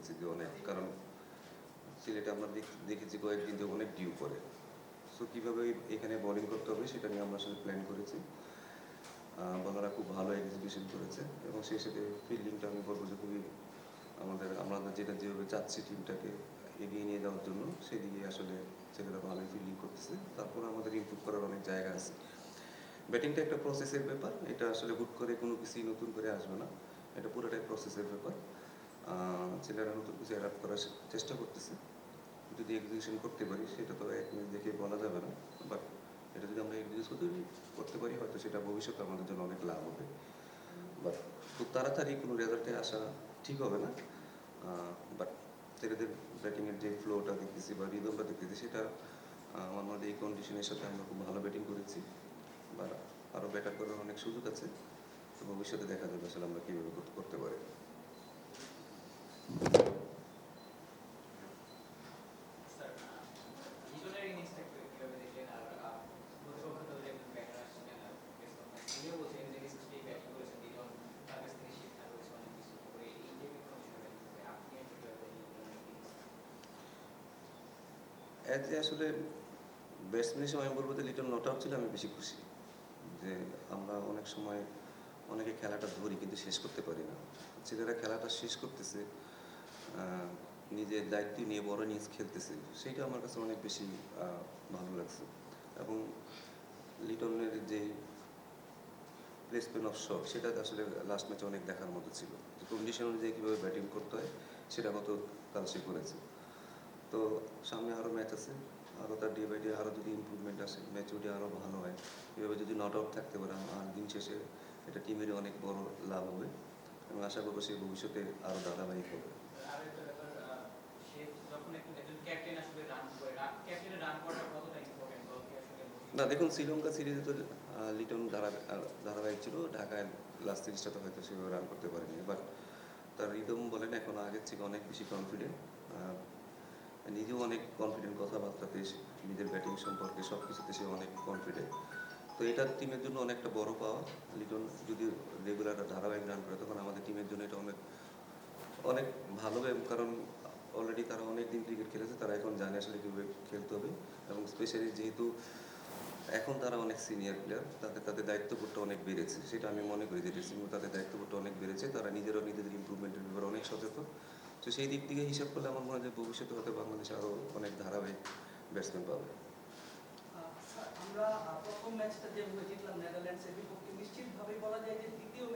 করতেছি যে অনেক, কারণ সিলেটে আমরা দেখ- দেখেছি কয়েকদিন যে অনেক ডিউ করে সো কীভাবে এখানে বোলিং করতে হবে সেটা নিয়ে আমরা আসলে প্ল্যান করেছি। বলারা খুব ভালো এক্সিবিশন করেছে এবং সেই সাথে ফিল্ডিংটা আমি বলব যে খুবই আমাদের, আমরা যেটা যেভাবে চাচ্ছি টিমটাকে এগিয়ে নিয়ে যাওয়ার জন্য, সেদিকে আসলে ছেলেরা ভালোই ফিল্ডিং করতেছে। তারপর আমাদের ইমপ্রুভ করার অনেক জায়গা আছে। ব্যাটিংটা একটা প্রসেসের ব্যাপার, এটা আসলে হুট করে কোনো কিছুই নতুন করে আসবে না। এটা পুরোটাই প্রসেসের ব্যাপার। ছেলেরা নতুন কিছু অ্যাডাপ্ট করার চেষ্টা করতেছে। যদি এক্সিকিউশন করতে পারি, সেটা তো এক মিনিট দেখে বলা যাবে না। বাট এটা যদি আমরা এক্সিকিউট করতে পারি হয়তো সেটা ভবিষ্যতে আমাদের জন্য অনেক লাভ হবে। বাট খুব তাড়াতাড়ি কোনো রেজাল্টে আসা ঠিক হবে না। বাট ছেলেদের ব্যাটিংয়ের যে ফ্লোটা দেখতেছি বা রিদমটা দেখতেছি, সেটা আমার হয় এই কন্ডিশনের সাথে আমরা খুব ভালো ব্যাটিং করেছি। বা আরও ব্যাটার করার অনেক সুযোগ আছে। তো ভবিষ্যতে দেখা যাবে আসলে আমরা কীভাবে করতে- করতে পারি স্যার লিটনের ইনিংসটা একটু কীভাবে দেখলেন আর আহ, প্রতিপক্ষ দলের একজন ব্যাটার আসছিলেন আর বেশ কয়েকটা তিনিও বলছেন যে স্পেশালি ব্যাটিং করেছেন লিটন তার কাছ থেকে শিক্ষা রয়েছে অনেক কিছু করে এই টাইপের কোনো বিষয় ব্যাটিং আপনি আর কীভাবে লিটনের ইনিংস অ্যাজ এ আসলে ব্যাটসম্যান হিসেবে আমি বলব যে লিটল নট ছিল আমি বেশি খুশি। যে আমরা অনেক সময় অনেকে খেলাটা ধরি কিন্তু শেষ করতে পারি না। ছেলেরা খেলাটা শেষ করতেছে নিজের দায়িত্ব নিয়ে বড় ইনিংস খেলতেছে, সেইটা আমার কাছে অনেক বেশি ভালো লাগছে। এবং লিটনের যে প্লেসমেন্ট অফ শট সেটা আসলে লাস্ট ম্যাচে অনেক দেখার মতো ছিল। কন্ডিশন অনুযায়ী কীভাবে ব্যাটিং করতে হয়, সেটা গত কাল সে করেছে। তো সামনে আরও ম্যাচ আছে। আরও তার ডে বাই ডে আরও যদি ইমপ্রুভমেন্ট আসে ম্যাচুরিটি আরও ভালো হয়। এভাবে যদি নট আউট থাকতে পারে আর দিন শেষে এটা টিমেরই অনেক বড় লাভ হবে। এবং আশা করব সে ভবিষ্যতে আরও ধারাবাহিক হবে না দেখুন শ্রীলঙ্কা সিরিজে তো লিটন ধারা ধারাবাহিক ছিল। ঢাকায় লাস্ট সিরিজটা তো হয়তো সেভাবে রান করতে পারেনি। বাট তার রিদম বলেন এখন আগের থেকে অনেক বেশি কনফিডেন্ট নিজেও অনেক কনফিডেন্ট কথাবার্তাতে নিজের ব্যাটিং সম্পর্কে সব কিছুতে সে অনেক কনফিডেন্ট তো এটা টিমের জন্য অনেকটা বড় পাওয়া লিটন যদি রেগুলার ধারাবাহিক রান করে, তখন আমাদের টিমের জন্য এটা অনেক অনেক ভালো। কারণ অলরেডি তারা অনেক দিন ক্রিকেট খেলেছে, তারা এখন জানে আসলে কীভাবে খেলতে হবে। এবং স্পেশালি যেহেতু এখন তারা অনেক সিনিয়র প্লেয়ার তাদের তাদের দায়িত্ববোধটা অনেক বেড়েছে। সেটা আমি মনে করি যে ড্রেসিং তাদের দায়িত্ববোধটা অনেক বেড়েছে। তারা নিজেরাও নিজেদের ইম্প্রুভমেন্টের ব্যাপারে অনেক সচেতন। তো সেই দিক থেকে হিসাব করলে আমার মনে হয় ভবিষ্যতে হয়তো বাংলাদেশে আরও অনেক ধারাবাহিক ব্যাটসম্যান পাবে। আমরা প্রথম ম্যাচটা যে দ্বিতীয়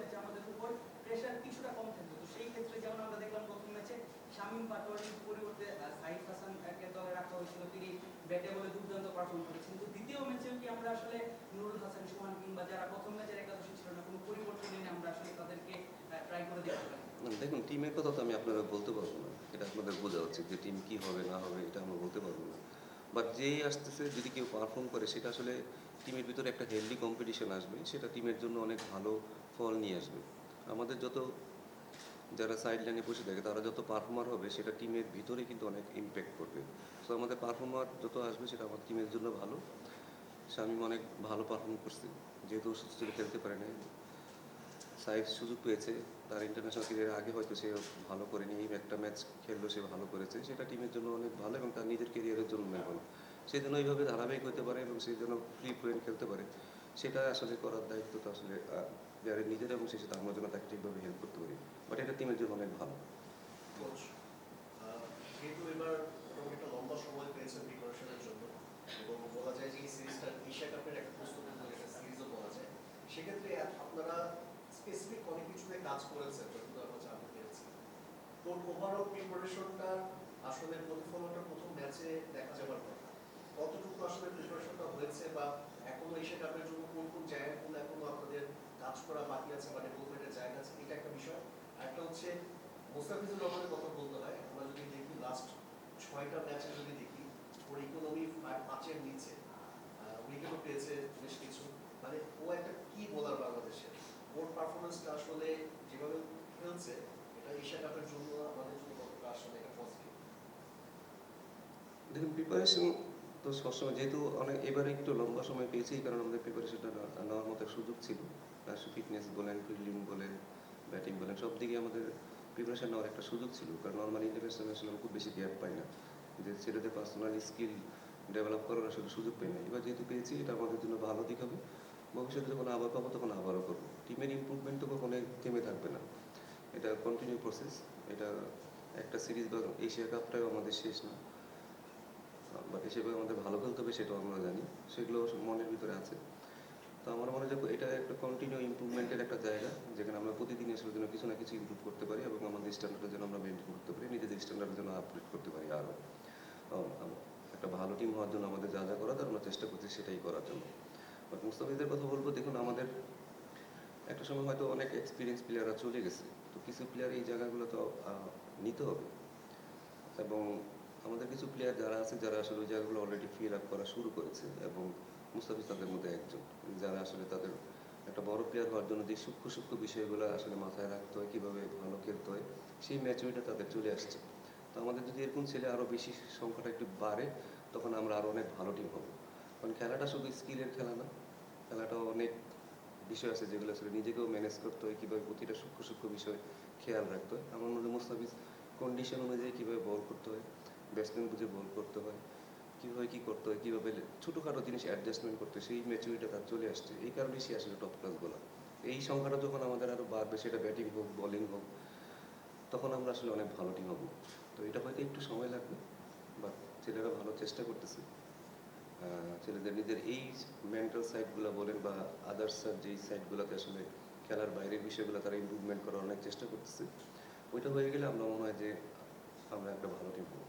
ম্যাচে কি আসলে নুরুল হাসান কিংবা যারা প্রথম ম্যাচের ছিল না, কোনো পরিবর্তন আমরা আসলে তাদেরকে ট্রাই করে দেখুন, টিমের কথা তো আমি আপনারা বলতে পারব না। এটা আপনাদের বোঝা উচিত যে টিম কী হবে, না হবে, এটা আমরা বলতে পারব না। বাট যেই আসতেছে, যদি কেউ পারফর্ম করে, সেটা আসলে টিমের ভিতরে একটা হেলদি কম্পিটিশন আসবে, সেটা টিমের জন্য অনেক ভালো ফল নিয়ে আসবে। আমাদের যত, যারা সাইড লাইনে বসে থাকে, তারা যত পারফর্মার হবে, সেটা টিমের ভিতরে কিন্তু অনেক ইম্প্যাক্ট করবে। সো আমাদের পারফর্মার যত আসবে, সেটা আমার টিমের জন্য ভালো। শামিম অনেক ভালো পারফর্ম করছে, যেহেতু সুস্থ খেলতে পারে নাই। সাইফ সুযোগ পেয়েছে। তার ইন্টারন্যাশনাল ক্রিকেটের আগে হয়তো সে ভালো করেনি, এই একটা ম্যাচ খেললো, সে ভালো করেছে। সেটা টিমের জন্য অনেক ভালো এবং তার নিজের কেরিয়ারের জন্য অনেক ভালো সেই জন্য এইভাবে ধারাবাহিক হতে পারে এবং সেই জন্য ফ্রি ফ্লুয়েন্ট খেলতে পারে, সেটা আসলে করার দায়িত্ব তো আসলে প্লেয়ারের নিজের এবং সাথে আমরা যেন তাকে ঠিকভাবে হেল্প করতে পারি। বাট এটা টিমের জন্য অনেক ভালো। জন্য সেক্ষেত্রে আপনারা স্পেসিফিক অনেক কিছুতে কাজ ওভারঅল প্রিপারেশনটা আসলে প্রতিফলনটা প্রথম ম্যাচে দেখা যাবার কথা। কতটুকু আসলে প্রিপারেশনটা হয়েছে বা এখনও এশিয়া কাপের জন্য কোন কোন এখনও আপনাদের কাজ করা বাকি আছে বা ডেভেলপমেন্টের জায়গা আছে, এটা একটা বিষয়। একটা হচ্ছে, মোস্তাফিজুর রহমানের কথা বলতে হয়, আমরা যদি দেখি লাস্ট ছয়টা ম্যাচে যদি দেখি, ওর ইকোনমি পাঁচের নিচে। উইকেটও পেয়েছে বেশ কিছু। মানে ও একটা কি বোলার বাংলাদেশের? ওর পারফরমেন্সটা আসলে যেভাবে খেলছে, এটা এশিয়া কাপের জন্য আমাদের জন্য কতটা আসলে একটা পজিটিভ দেখুন প্রিপারেশন তো সবসময়, যেহেতু অনেক, এবারে একটু লম্বা সময় পেয়েছি কারণ আমাদের প্রিপারেশনটা নেওয়ার মতো সুযোগ ছিল। ফিটনেস বলেন ফিল্ডিং বলেন ব্যাটিং বলেন, সব দিকে আমাদের প্রিপারেশন নেওয়ার একটা সুযোগ ছিল। কারণ নর্মালি ইন্টারন্যাশনাল আসলে আমি খুব বেশি গ্যাপ পাই না। যে ছেলেদের পার্সোনাল স্কিল ডেভেলপ করার আসলে সুযোগ পাই না। এবার যেহেতু পেয়েছি, এটা আমাদের জন্য ভালো দিক হবে। ভবিষ্যতে যখন আবার পাবো তখন আবারও করব। টিমের ইমপ্রুভমেন্ট তো কখনোই থেমে থাকবে না। এটা কন্টিনিউ প্রসেস এটা একটা সিরিজ বা এশিয়া কাপটাও আমাদের শেষ না। বাট হিসেবে আমাদের ভালো খেলতে হবে সেটাও আমরা জানি। সেগুলো মনের ভিতরে আছে। তো আমার মনে হয় এটা একটা কন্টিনিউ ইমপ্রুভমেন্টের একটা জায়গা, যেখানে আমরা প্রতিদিন আসলে যেন কিছু না কিছু ইমপ্রুভ করতে পারি এবং আমাদের স্ট্যান্ডার্ডের জন্য আমরা মেনটেন করতে পারি, নিজেদের স্ট্যান্ডার্ডের জন্য আপগ্রেড করতে পারি আরও। একটা ভালো টিম হওয়ার জন্য আমাদের যা যা করার আমরা চেষ্টা করছি সেটাই করার জন্য। বাট মুস্তাফিজের কথা বলব, দেখুন আমাদের একটা সময় হয়তো অনেক এক্সপিরিয়েন্স প্লেয়াররা চলে গেছে। তো কিছু প্লেয়ার এই জায়গাগুলো তো নিতে হবে। এবং আমাদের কিছু প্লেয়ার যারা আছে, যারা আসলে ওই জায়গাগুলো অলরেডি ফিল আপ করা শুরু করেছে এবং মুস্তাফিজ তাদের মধ্যে একজন। যারা আসলে তাদের একটা বড় প্লেয়ার হওয়ার জন্য যে সূক্ষ্ম সূক্ষ্ম বিষয়গুলো আসলে মাথায় রাখতে হয়, কীভাবে ভালো খেলতে হয়, সেই ম্যাচুরিটা তাদের চলে আসছে। তো আমাদের যদি এরকম ছেলে আরও বেশি সংখ্যাটা একটু বাড়ে, তখন আমরা আরও অনেক ভালো টিম হব। কারণ খেলাটা শুধু স্কিলের খেলা না বিষয় আছে যেগুলো আসলে নিজেকেও ম্যানেজ করতে হয়, কীভাবে প্রতিটা সূক্ষ্ম সূক্ষ্ম বিষয় খেয়াল রাখতে হয়। আমার মধ্যে মুস্তাফিজ কন্ডিশন অনুযায়ী কীভাবে বল করতে হয় ব্যাটসম্যান বুঝে বল করতে হয়, কীভাবে কী করতে হয়, কীভাবে ছোটোখাটো জিনিস অ্যাডজাস্টমেন্ট করতে সেই ম্যাচুরিটা তার চলে আসছে। এই কারণেই সে আসলে টপ ক্লাস বলা এই সংখ্যাটা যখন আমাদের আরও বাড়বে, সেটা ব্যাটিং হোক বোলিং হোক, তখন আমরা আসলে অনেক ভালো টিম হব। তো এটা হয়তো একটু সময় লাগবে বাট ছেলেরা ভালো চেষ্টা করতেছে। ছেলেদের নিজের এই মেন্টাল সাইডগুলো বলেন বা আদার্স যেই সাইডগুলোতে আসলে খেলার বাইরের বিষয়গুলো তারা ইমপ্রুভমেন্ট করার অনেক চেষ্টা করতেছে। ওইটা হয়ে গেলে আমরা মনে হয় যে আমরা একটা ভালো টিম হব।